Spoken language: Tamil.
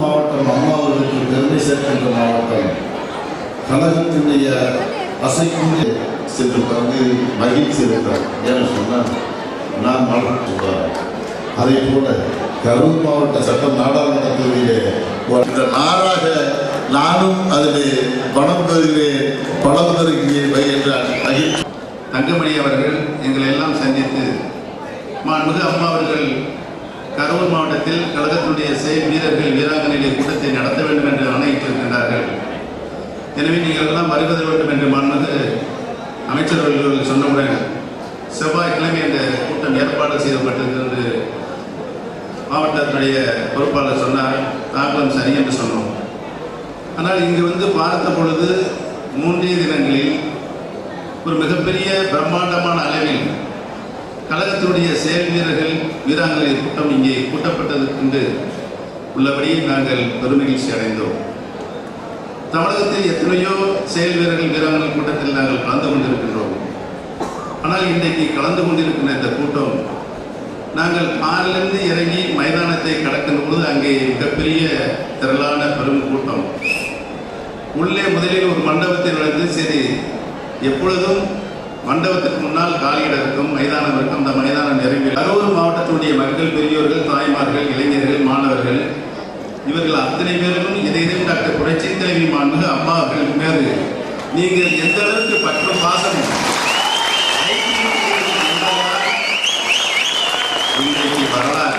மாவட்டம் அம்மா அவர்களுக்கு பெருமை சேர்க்கின்ற மாவட்டம். கழகத்தினுடைய அசைக்கும் சென்று வந்து மகிழ்ச்சி இருக்கிறார் ஏன்னு சொன்னால் நான் மலர் அதே போல கரூர் மாவட்ட சட்டம் நாடாளுமன்ற நாராக நானும் அதிலே பணம் பெறுகிறேன் பணம் பெறுகிறேன் என்ற மகிழ்ச்சி. தங்கமணி அவர்கள் எங்களை எல்லாம் சந்தித்து மாண்புமிகு அம்மா அவர்கள் கரூர் மாவட்டத்தில் கழகத்தினுடைய செயல் வீரர் எனவே நீங்கள் எல்லாம் வருவது வேண்டும் என்று மாண்புமிகு அமைச்சர் அவர்கள் சொன்னவுடன் செவ்வாய்க்கிழமை இந்த கூட்டம் ஏற்பாடு செய்யப்பட்டிருக்கிறது. மாவட்டத்தினுடைய பொறுப்பாளர் சொன்னார் தாக்கலம் சரி என்று சொன்னோம். ஆனால் இங்கு வந்து பார்த்த பொழுது மூன்றே தினங்களில் ஒரு மிகப்பெரிய பிரம்மாண்டமான அளவில் கழகத்தினுடைய செயல் வீரர்கள் வீராங்கனை கூட்டம் இங்கே கூட்டப்பட்டது என்று உள்ளபடி நாங்கள் பெருமகிழ்ச்சி அடைந்தோம். தமிழகத்தில் எத்தனையோ செயல் வீரர்கள் வீராங்கனை கூட்டத்தில் நாங்கள் கலந்து கொண்டிருக்கின்றோம். ஆனால் இன்றைக்கு கலந்து கொண்டிருக்கின்ற இந்த கூட்டம் நாங்கள் காலிலிருந்து இறங்கி மைதானத்தை கடக்கின்ற பொழுது அங்கே மிகப்பெரிய திரளான பெரும் கூட்டம். உள்ளே முதலில் ஒரு மண்டபத்தில் நுழைந்து சரி எப்பொழுதும் மண்டபத்துக்கு முன்னால் காலியிடம் இருக்கும் மைதானம் இருக்கும். அந்த மைதானம் நிறைவு கரூர் மாவட்டத்தினுடைய மக்கள் பெரியோர்கள் தாய்மார்கள் இளைஞர்கள் மாணவர்கள் இவர்கள் அத்தனை பேருக்கும் இதை மேடையில் மாண்பு அம்மா அவர்கள் பேர் நீங்கள் எந்த அளவுக்கு பற்றும் பாசமும் இன்றைக்கு வரலாறு